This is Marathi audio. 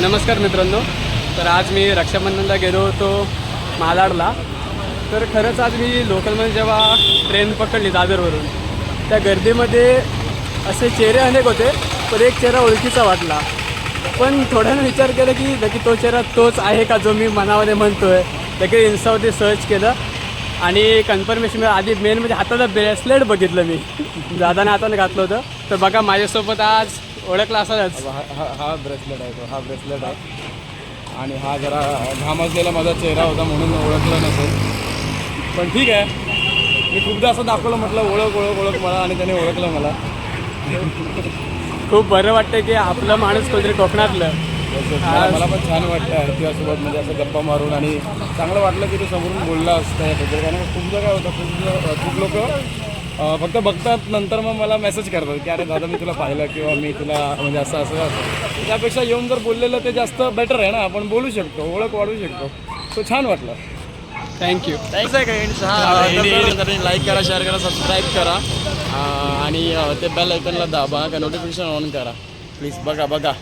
नमस्कार मित्रांनो. तर आज मी रक्षाबंधनला गेलो होतो मालाडला तर खरंच आज मी लोकलमध्ये जेव्हा ट्रेन पकडली दादरवरून त्या गर्दीमध्ये असे चेहरे अनेक होते पण एक चेहरा ओळखीचा वाटला. पण थोड्यानं विचार केला की नक्की तो चेहरा तोच आहे का जो मी मनामध्ये म्हणतो आहे लगेच इन्स्टावरती सर्च केलं आणि कन्फर्मेशन आधी मेन म्हणजे हाताला ब्रेसलेट बघितलं मी. दादाने हाताने घातलं होतं. तर बघा माझ्यासोबत आज ओळखला असाच हा हा- हा ब्रेसलेट आहे तो हा ब्रेसलेट आहे. आणि हा जरा घामजलेला माझा चेहरा होता म्हणून ओळखलं नसेल. पण ठीक आहे. मी खूपदा असं दाखवलं म्हटलं ओळख ओळख ओळख मला आणि त्याने ओळखलं मला. खूप बरं वाटतं की आपलं माणूस कोणतरी कोकणातलं. मला मला पण छान वाटतं तुझ्यासोबत म्हणजे असं गप्पा मारून आणि चांगलं वाटलं की तू समोरून बोलला असतं याबद्दल कारण खूपदा काय होतं खूप खूप लोक फक्त बघतात नंतर मग मला मेसेज करतात की अरे दादा मी तुला पाहिलं किंवा मी तुला म्हणजे असं असं असं. त्यापेक्षा येऊन जर बोललेलं ते जास्त बेटर आहे ना आपण बोलू शकतो ओळख वाढवू शकतो. तो छान वाटलं. थँक्यू थँक्स आहे का लाईक करा शेअर करा सबस्क्राईब करा. आणि ते बेल आयकनला दाबा का नोटिफिकेशन ऑन करा. प्लीज बघा बघा.